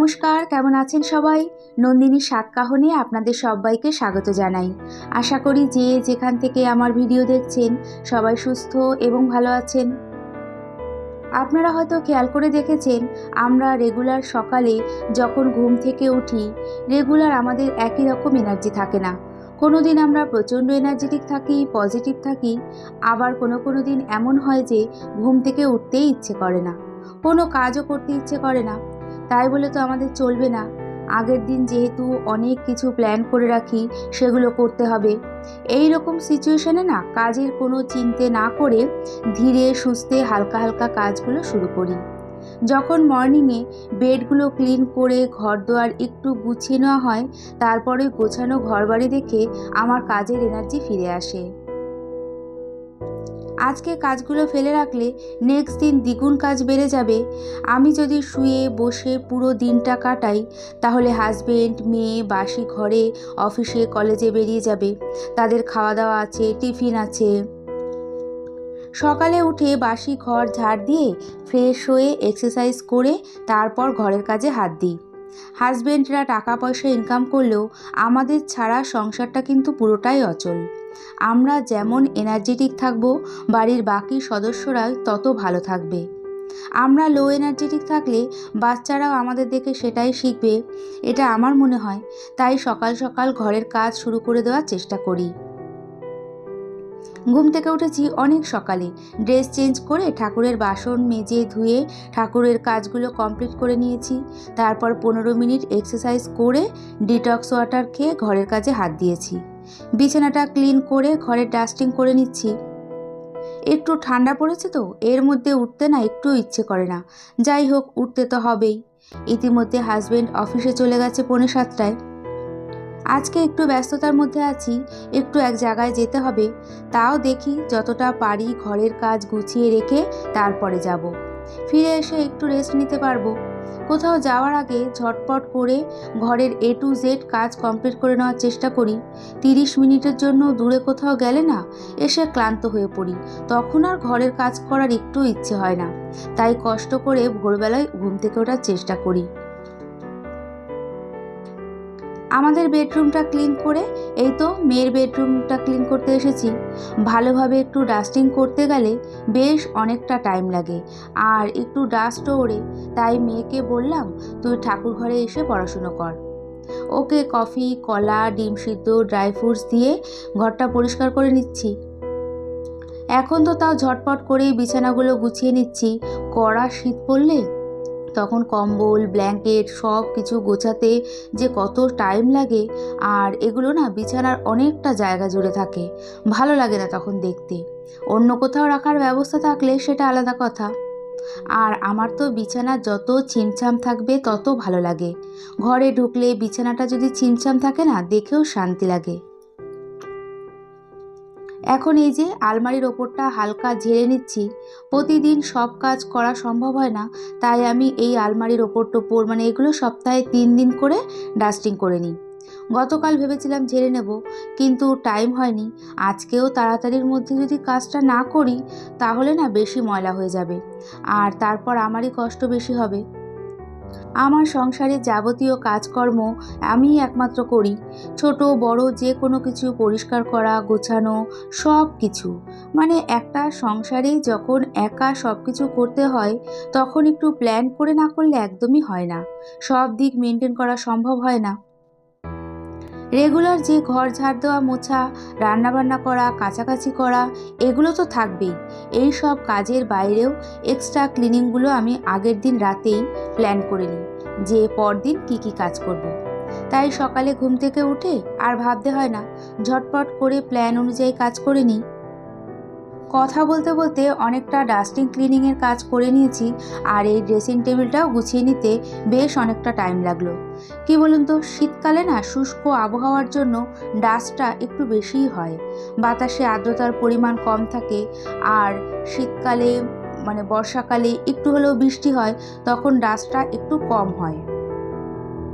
নমস্কার, কেমন আছেন সবাই? নন্দিনী সাতকাহনে আপনাদের সবাইকে স্বাগত জানাই। আশা করি যে যেখান থেকে আমার ভিডিও দেখছেন, সবাই সুস্থ এবং ভালো আছেন। আপনারা হয়তো খেয়াল করে দেখেছেন, আমরা রেগুলার সকালে যখন ঘুম থেকে উঠি, রেগুলার আমাদের একই রকম এনার্জি থাকে না। কোনো দিন আমরা প্রচণ্ড এনার্জেটিক থাকি, পজিটিভ থাকি, আবার কোনো কোনো দিন এমন হয় যে ঘুম থেকে উঠতেই ইচ্ছে করে না। কোনো কাজও করতে ইচ্ছে করে না। তাই বলে তো আমাদের চলবে না। আগের দিন যেহেতু অনেক কিছু প্ল্যান করে রাখি, সেগুলো করতে হবে। এই রকম সিচুয়েশনে না কাজের কোনো চিন্তে না করে ধীরে সুস্থে হালকা হালকা কাজগুলো শুরু করি। যখন মর্নিংয়ে বেডগুলো ক্লিন করে ঘর দোয়ার একটু গুছিয়ে নেওয়া হয়, তারপরে গোছানো ঘরবাড়ি দেখে আমার কাজের এনার্জি ফিরে আসে। আজকে কাজগুলো ফেলে রাখলে নেক্সট দিন দ্বিগুণ কাজ বেড়ে যাবে। আমি যদি শুয়ে বসে পুরো দিনটা কাটাই, তাহলে হাজবেন্ড মেয়ে, বাসি ঘরে অফিসে কলেজে বেরিয়ে যাবে। তাদের খাওয়া দাওয়া আছে টিফিন আছে। সকালে উঠে বাসি ঘর ঝাড় দিয়ে ফ্রেশ হয়ে এক্সারসাইজ করে তারপর ঘরের কাজে হাত দিই। হাজবেন্ডরা টাকা পয়সা ইনকাম করলেও আমাদের ছাড়া সংসারটা কিন্তু পুরোটাই অচল। আমরা যেমন এনার্জেটিক থাকব, বাড়ির বাকি সদস্যরাই তত ভালো থাকবে। আমরা লো এনার্জেটিক থাকলে বাচ্চারাও আমাদের দেখে সেটাই শিখবে, এটা আমার মনে হয়। তাই সকাল সকাল ঘরের কাজ শুরু করে দেওয়ার চেষ্টা করি। ঘুম থেকে উঠেছি অনেক সকালে। ড্রেস চেঞ্জ করে ঠাকুরের বাসন মেজে ধুয়ে ঠাকুরের কাজগুলো কমপ্লিট করে নিয়েছি। তারপর পনেরো মিনিট এক্সারসাইজ করে ডিটক্স ওয়াটার খেয়ে ঘরের কাজে হাত দিয়েছি। বিছানাটা ক্লিন করে ঘরে ডাস্টিং করে নিচ্ছি। একটু ঠান্ডা পড়েছে তো, এর মধ্যে উঠতে না একটু ইচ্ছে করে না। যাই হোক, উঠতে তো হবেই। ইতিমধ্যে হাজবেন্ড অফিসে চলে গেছে পৌনে সাতটায়। আজকে একটু ব্যস্ততার মধ্যে আছি, একটু এক জায়গায় যেতে হবে। তাও দেখি যতটা পারি ঘরের কাজ গুছিয়ে রেখে তারপরে যাব। ফিরে এসে একটু রেস্ট নিতে পারব। কোথাও যাওয়ার আগে ঝটপট করে ঘরের এ টু জেড কাজ কমপ্লিট করে নেওয়ার চেষ্টা করি। তিরিশ মিনিটের জন্য দূরে কোথাও গেলে না, এসে ক্লান্ত হয়ে পড়ি। তখন আর ঘরের কাজ করার একটু ইচ্ছে হয় না। তাই কষ্ট করে ভোরবেলায় ঘুম থেকে ওঠার চেষ্টা করি। আমাদের বেডরুমটা ক্লিন করে, এই তো মেয়ের বেডরুমটা ক্লিন করতে এসেছি। ভালোভাবে একটু ডাস্টিং করতে গেলে বেশ অনেকটা টাইম লাগে। আর একটু ডাস্টও ওড়ে, তাই মেয়েকে বললাম, তুই ঠাকুর ঘরে এসে পড়াশুনো কর। ওকে কফি, কলা, ডিম সিদ্ধ, ড্রাই ফ্রুটস দিয়ে ঘরটা পরিষ্কার করে নিচ্ছি। এখন তো তাও ঝটপট করেই বিছানাগুলো গুছিয়ে নিচ্ছি। কড়া শীত পড়লে তখন কম্বল, ব্ল্যাঙ্কেট, সব কিছু গোছাতে যে কত টাইম লাগে, আর এগুলো না বিছানার অনেকটা জায়গা জুড়ে থাকে। ভালো লাগে না তখন দেখতে। অন্য কোথাও রাখার ব্যবস্থা থাকলে সেটা আলাদা কথা। আর আমার তো বিছানা যত ছিমছাম থাকবে তত ভালো লাগে। ঘরে ঢুকলে বিছানাটা যদি ছিমছাম থাকে না, দেখেও শান্তি লাগে। এখন এই যে আলমারির ওপরটা হালকা ঝেড়ে নিচ্ছি, প্রতিদিন সব কাজ করা সম্ভব হয় না, তাই আমি এই আলমারির ওপর টোপর মানে এগুলো সপ্তাহে তিন দিন করে ডাস্টিং করে নিই। গতকাল ভেবেছিলাম ঝেড়ে নেব, কিন্তু টাইম হয়নি। আজকেও তাড়াতাড়ির মধ্যে যদি কাজটা না করি, তাহলে না বেশি ময়লা হয়ে যাবে। আর তারপর আমারই কষ্ট বেশি হবে। আমার সংসারে যাবতীয় কাজকর্ম আমি একমাত্র করি। ছোট, বড়, যে কোনো কিছু পরিষ্কার করা, গোছানো, সব কিছু। মানে একটা সংসারে যখন একা সব কিছু করতে হয়, তখন একটু প্ল্যান করে না করলে একদমই হয় না। সব দিক মেনটেন করা সম্ভব হয় না। রেগুলার যে ঘর ঝাড় দেওয়া, মোছা, রান্নাবান্না করা, কাছাকাছি করা, এগুলো তো থাকবেই এই সব কাজের বাইরেও এক্সট্রা ক্লিনিংগুলো আমি আগের দিন রাতেই প্ল্যান করে নিই, যে পরদিন কি কি কাজ করব। তাই সকালে ঘুম থেকে উঠে আর ভাবতে হয় না, ঝটপট করে প্ল্যান অনুযায়ী কাজ করে নিই কথা বলতে বলতে অনেকটা ডাস্টিং ক্লিনিংয়ের কাজ করে নিয়েছি আর এই ড্রেসিং টেবিলটাও গুছিয়ে নিতে বেশ অনেকটা টাইম লাগল। কি বলুন তো, শীতকালে না শুষ্ক আবহাওয়ার জন্য ডাস্টটা একটু বেশিই হয়। বাতাসে আর্দ্রতার পরিমাণ কম থাকে আর শীতকালে মানে বর্ষাকালে একটু হলেও বৃষ্টি হয়, তখন ডাস্টটা একটু কম হয়।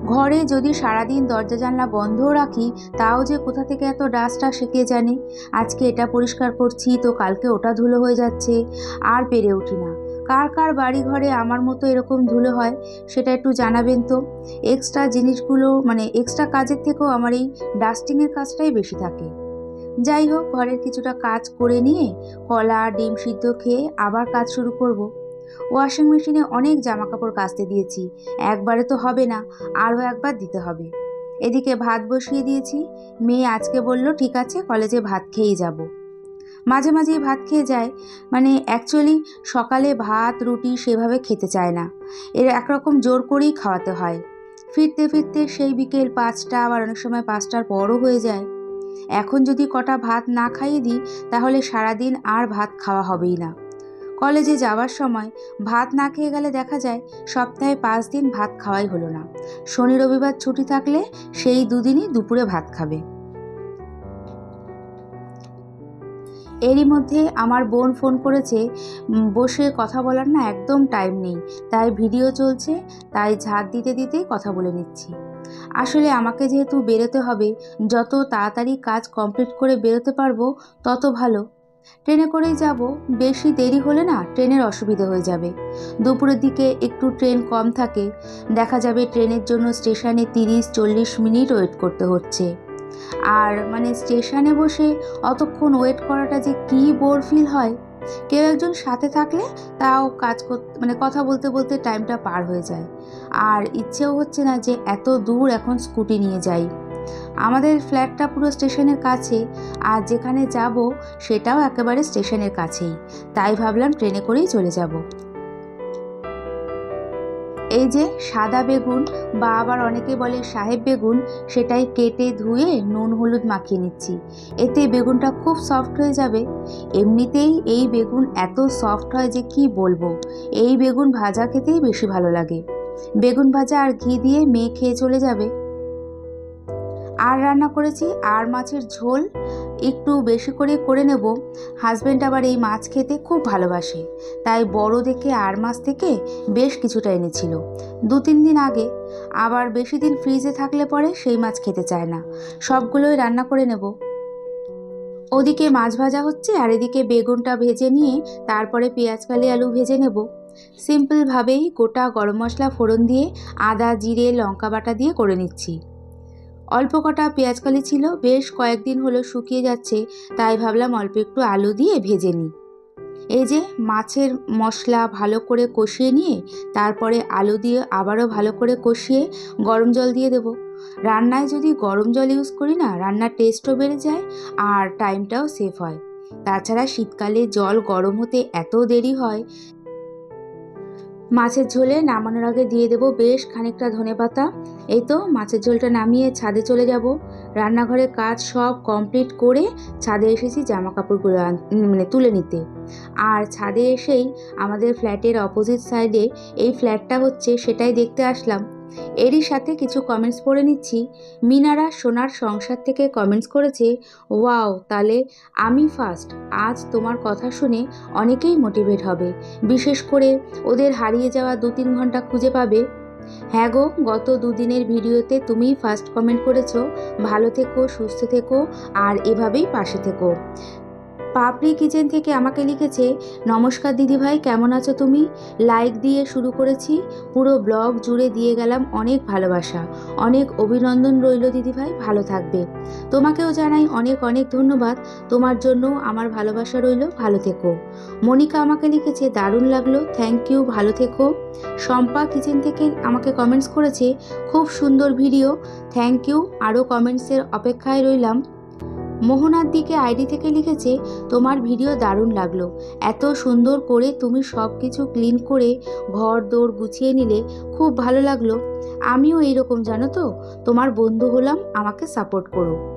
ঘরে যদি সারাদিন দরজা জানলা বন্ধও রাখি, তাও যে কোথা থেকে এত ডাস্ট আসে কে জানে? আজকে এটা পরিষ্কার করছি, তো কালকে ওটা ধুলো হয়ে যাচ্ছে, আর পেরে উঠি না। কার কার বাড়ি ঘরে আমার মতো এরকম ধুলো হয়, সেটা একটু জানাবেন তো? এক্সট্রা জিনিসগুলো মানে এক্সট্রা কাজের থেকেও আমার এই ডাস্টিংয়ের কাজটাই বেশি থাকে। যাই হোক, ঘরের কিছুটা কাজ করে নিয়ে, কলা, ডিম সিদ্ধ খেয়ে আবার কাজ শুরু করব। ওয়াশিং মেশিনে অনেক জামা কাপড় কাচতে দিয়েছি। একবারে তো হবে না, আরও একবার দিতে হবে। এদিকে ভাত বসিয়ে দিয়েছি। মেয়ে আজকে বলল, ঠিক আছে, কলেজে ভাত খেয়েই যাব। মাঝে মাঝেই ভাত খেয়ে যায়। মানে অ্যাকচুয়ালি সকালে ভাত, রুটি সেভাবে খেতে চায় না। এর একরকম জোর করেই খাওয়াতে হয়। ফিরতে ফিরতে সেই বিকেল পাঁচটা আবার অনেক সময় পাঁচটার পরও হয়ে যায়। এখন যদি কটা ভাত না খাইয়ে দিই, তাহলে সারাদিন আর ভাত খাওয়া হবেই না। কলেজে যাওয়ার সময় ভাত না খেয়ে গেলে দেখা যায় সপ্তাহে পাঁচ দিন ভাত খাওয়াই হলো না। শনি রবিবার ছুটি থাকলে সেই দুদিনই দুপুরে ভাত খাবে। এরই মধ্যে আমার বোন ফোন করেছে বসে কথা বলার না একদম টাইম নেই। তাই ভিডিও চলছে, তাই ঝাড় দিতে দিতেই কথা বলে নিচ্ছি। আসলে আমাকে যেহেতু বেরোতে হবে, যত তাড়াতাড়ি কাজ কমপ্লিট করে বেরোতে পারব, তত ভালো। ট্রেনে করেই যাব। বেশি দেরি হলে না ট্রেনের অসুবিধে হয়ে যাবে। দুপুরের দিকে একটু ট্রেন কম থাকে। দেখা যাবে ট্রেনের জন্য স্টেশনে তিরিশ, চল্লিশ মিনিট ওয়েট করতে হচ্ছে। আর মানে স্টেশনে বসে অতক্ষণ ওয়েট করাটা যে কী বোর ফিল হয়? কেউ একজন সাথে থাকলে তাও কাজ করতে মানে কথা বলতে বলতে টাইমটা পার হয়ে যায়। আর ইচ্ছেও হচ্ছে না যে এত দূর এখন স্কুটি নিয়ে যাই। আমাদের ফ্ল্যাটটা পুরো স্টেশনের কাছে আর যেখানে যাব সেটাও একেবারে স্টেশনের কাছেই। তাই ভাবলাম ট্রেনে করেই চলে যাব। এই যে সাদা বেগুন বা আবার অনেকে বলে সাহেব বেগুন, সেটাই কেটে ধুয়ে নুন হলুদ মাখিয়ে নিচ্ছি। এতে বেগুনটা খুব সফট হয়ে যাবে। এমনিতেই এই বেগুন এত সফট হয় যে কি বলব? এই বেগুন ভাজা খেতেই বেশি ভালো লাগে। বেগুন ভাজা আর ঘি দিয়ে মেয়ে খেয়ে চলে যাবে। আর রান্না করেছি, আর মাছের ঝোল একটু বেশি করে করে নেব। হাজব্যান্ড আবার এই মাছ খেতে খুব ভালোবাসে, তাই বড় দেখে আর মাছ থেকে বেশ কিছুটা এনেছিল। দু তিন দিন আগে, আবার বেশি দিন ফ্রিজে থাকলে পরে সেই মাছ খেতে চায় না। সবগুলোই রান্না করে নেব। ওদিকে মাছ ভাজা হচ্ছে, আর এদিকে বেগুনটা ভেজে নিয়ে তারপরে পেঁয়াজ, কালি, আলু ভেজে নেব। সিম্পলভাবেই গোটা গরম মশলা ফোড়ন দিয়ে আদা, জিরে, লঙ্কা বাটা দিয়ে করে নিচ্ছি। অল্প কটা পেঁয়াজকালি ছিল, বেশ কয়েকদিন হলো শুকিয়ে যাচ্ছে, তাই ভাবলাম অল্প একটু আলু দিয়ে ভেজে নিই। এই যে মাছের মশলা ভালো করে কষিয়ে নিয়ে, তারপরে আলু দিয়ে আবারও ভালো করে কষিয়ে গরম জল দিয়ে দেবো। রান্নায় যদি গরম জল ইউজ করি না, রান্নার টেস্টও বেড়ে যায় আর টাইমটাও সেভ হয়। তাছাড়া শীতকালে জল গরম হতে এত দেরি হয়। মাছের ঝোলে নামানোর আগে দিয়ে দেবো বেশ খানিকটা ধনে পাতা এই তো মাছের ঝোলটা নামিয়ে ছাদে চলে যাব। রান্নাঘরের কাজ সব কমপ্লিট করে ছাদে এসেছি জামা কাপড়গুলো মানে তুলে নিতে। আর ছাদে এসেই আমাদের ফ্ল্যাটের অপোজিট সাইডে এই ফ্ল্যাটটা হচ্ছে সেটাই দেখতে আসলাম। এরই সাথে কিছু কমেন্টস পড়ে নিচ্ছি। মিনারা সোনার সংসার থেকে কমেন্টস করেছে, ওয়াও, তাহলে আমি ফার্স্ট আজ তোমার কথা শুনে অনেকেই মোটিভেট হবে। বিশেষ করে ওদের হারিয়ে যাওয়া দু তিন ঘণ্টা খুঁজে পাবে। হ্যাঁ গো, গত দুদিনের ভিডিওতে তুমি ফার্স্ট কমেন্ট করেছ, ভালো থেকো, সুস্থ থেকো, আর এভাবেই পাশে থেকো। পাপড়ি কিচেন থেকে আমাকে লিখেছে, নমস্কার দিদিভাই, কেমন আছো তুমি? লাইক দিয়ে শুরু করেছি, পুরো ব্লগ জুড়ে দিয়ে গেলাম অনেক ভালোবাসা। অনেক অভিনন্দন রইল দিদিভাই, ভালো থাকবে। তোমাকেও জানাই অনেক অনেক ধন্যবাদ, তোমার জন্য আমার ভালোবাসা রইল, ভালো থেকো। মনিকা আমাকে লিখেছে, দারুণ লাগল থ্যাংক ইউ ভালো থেকো। শম্পা কিচেন থেকে আমাকে কমেন্টস করেছে, খুব সুন্দর ভিডিও থ্যাংক ইউ আরও কমেন্টসের অপেক্ষায় রইলাম। মোহনার দিকে আইডি থেকে লিখেছে, তোমার ভিডিও দারুণ লাগল। এত সুন্দর করে তুমি সব কিছু ক্লিন করে ঘর দৌড় গুছিয়ে নিলে খুব ভালো লাগল। আমিও এইরকম, জানো তো? তোমার বন্ধু হলাম, আমাকে সাপোর্ট করো।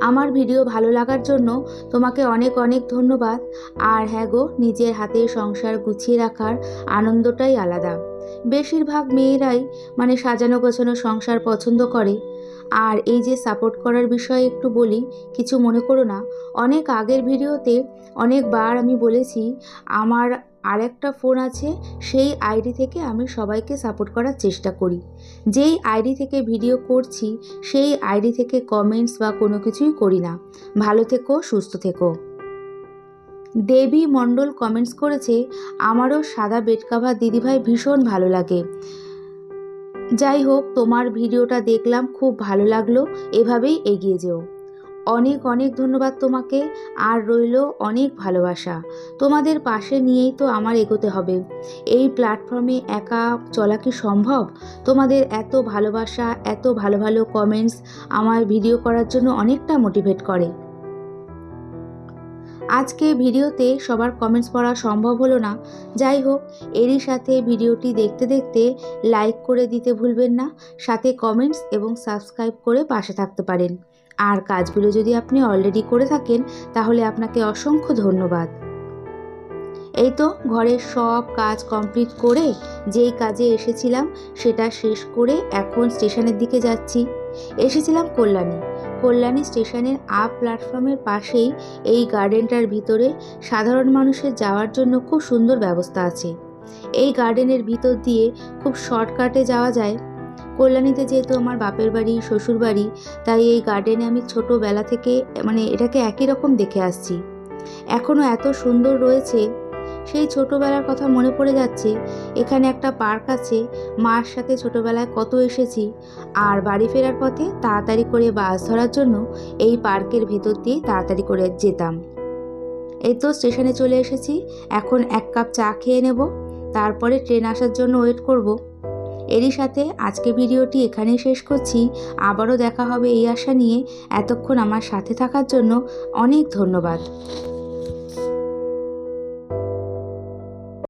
আমার ভিডিও ভালো লাগার জন্য তোমাকে অনেক অনেক ধন্যবাদ। আর হ্যাঁ গো, নিজের হাতে সংসার গুছিয়ে রাখার আনন্দটাই আলাদা। বেশিরভাগ মেয়েরাই মানে সাজানো গোছানো সংসার পছন্দ করে। আর এই যে সাপোর্ট করার বিষয়ে একটু বলি, কিছু মনে করো না। অনেক আগের ভিডিওতে অনেকবার আমি বলেছি, আমার আরেকটা ফোন আছে, সেই আইডি থেকে আমি সবাইকে সাপোর্ট করার চেষ্টা করি। যেই আইডি থেকে ভিডিও করছি, সেই আইডি থেকে কমেন্টস বা কোনো কিছুই করি না। ভালো থেকো, সুস্থ থেকো। দেবী মণ্ডল কমেন্টস করেছে, আমারও সাদা বেড কাভার দিদিভাই ভীষণ ভালো লাগে। যাই হোক তোমার ভিডিওটা দেখলাম, খুব ভালো লাগল, এভাবেই এগিয়ে যেও। অনেক অনেক ধন্যবাদ তোমাকে, আর রইল অনেক ভালোবাসা। তোমাদের পাশে নিয়েই তো আমার এগোতে হবে। এই প্ল্যাটফর্মে একা চলা কি সম্ভব? তোমাদের এত ভালোবাসা, এত ভালো ভালো কমেন্টস আমার ভিডিও করার জন্য অনেকটা মোটিভেট করে। আজকে ভিডিওতে সবার কমেন্টস পড়া সম্ভব হলো না। যাই হোক, এরই সাথে ভিডিওটি দেখতে দেখতে লাইক করে দিতে ভুলবেন না, সাথে কমেন্টস এবং সাবস্ক্রাইব করে পাশে থাকতে পারেন। আর কাজগুলো যদি আপনি অলরেডি করে থাকেন, তাহলে আপনাকে অসংখ্য ধন্যবাদ। এই তো ঘরের সব কাজ কমপ্লিট করে যেই কাজে এসেছিলাম, সেটা শেষ করে এখন স্টেশনের দিকে যাচ্ছি। এসেছিলাম কল্যাণী। কল্যাণী স্টেশনের আপ প্ল্যাটফর্মের পাশেই এই গার্ডেনটার ভিতরে সাধারণ মানুষের যাওয়ার জন্য খুব সুন্দর ব্যবস্থা আছে। এই গার্ডেনের ভিতর দিয়ে খুব শর্টকাটে যাওয়া যায়। কল্যাণীতে যেহেতু আমার বাপের বাড়ি, শ্বশুর বাড়ি, তাই এই গার্ডেনে আমি ছোটোবেলা থেকে মানে এটাকে একই রকম দেখে আসছি। এখনও এত সুন্দর রয়েছে সেই ছোটোবেলার কথা মনে পড়ে যাচ্ছে। এখানে একটা পার্ক আছে। মার সাথে ছোটোবেলায় কত এসেছি। আর বাড়ি ফেরার পথে তাড়াতাড়ি করে বাস ধরার জন্য এই পার্কের ভেতর দিয়ে তাড়াতাড়ি করে যেতাম। এই তো স্টেশনে চলে এসেছি। এখন এক কাপ চা খেয়ে নেব। তারপরে ট্রেন আসার জন্য ওয়েট করব। এরই সাথে আজকে ভিডিওটি এখানেই শেষ করছি। আবারও দেখা হবে এই আশা নিয়ে। এতক্ষণ আমার সাথে থাকার জন্য অনেক ধন্যবাদ।